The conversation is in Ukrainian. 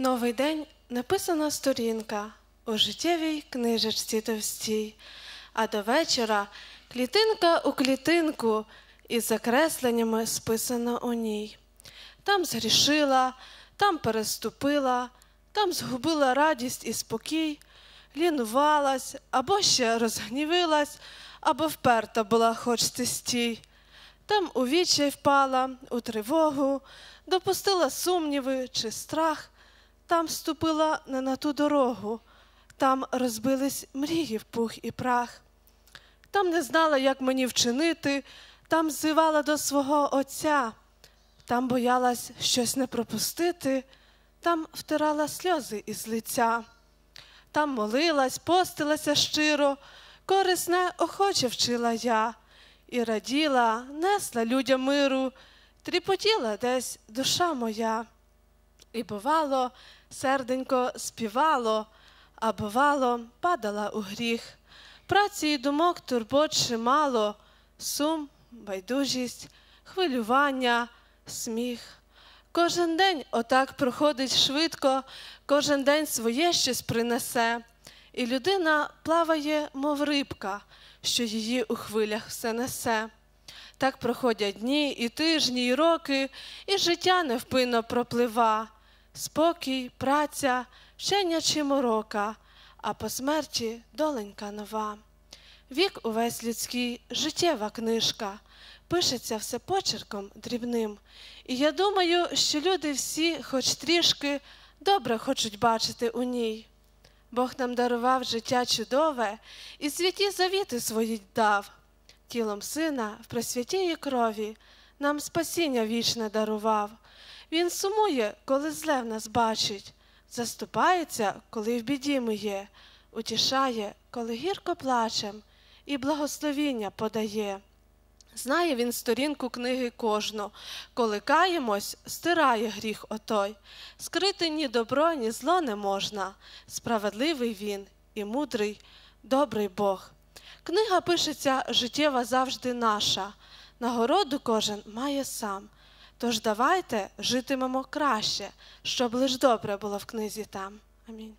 Новий день написана сторінка у життєвій книжечці товстій, а до вечора клітинка у клітинку із закресленнями списано у ній. Там згрішила, там переступила, там згубила радість і спокій, лінувалась або ще розгнівилась, або вперта була, хоч ти стій. Там у відчай впала, у тривогу, допустила сумніви чи страх, там ступила не на ту дорогу, там розбились мрії в пух і прах. Там не знала, як мені вчинити, там зивала до свого отця, там боялась щось не пропустити, там втирала сльози із лиця, там молилась, постилася щиро, корисне охоче вчила я. І раділа, несла людям миру, тріпотіла десь душа моя. І бувало, серденько співало, а бувало, падала у гріх. Праці і думок турбот чимало, сум, байдужість, хвилювання, сміх. Кожен день отак проходить швидко, кожен день своє щось принесе, і людина плаває, мов рибка, що її у хвилях все несе. Так проходять дні, і тижні, і роки, і життя невпинно проплива, спокій, праця, вчення чи морока, а по смерті доленька нова. Вік увесь людський, життєва книжка, пишеться все почерком дрібним. І я думаю, що люди всі, хоч трішки, добре хочуть бачити у ній. Бог нам дарував життя чудове і святі завіти свої дав, тілом сина в пресвятії крові нам спасіння вічне дарував. Він сумує, коли зле в нас бачить, заступається, коли в біді ми є, утішає, коли гірко плачем, і благословіння подає. Знає він сторінку книги кожну, коли каємось, стирає гріх отой. Скрити ні добро, ні зло не можна. Справедливий він і мудрий, добрий Бог. Книга пишеться життєва завжди наша, нагороду кожен має сам. Тож давайте житимемо краще, щоб лиш добре було в книзі там. Амінь.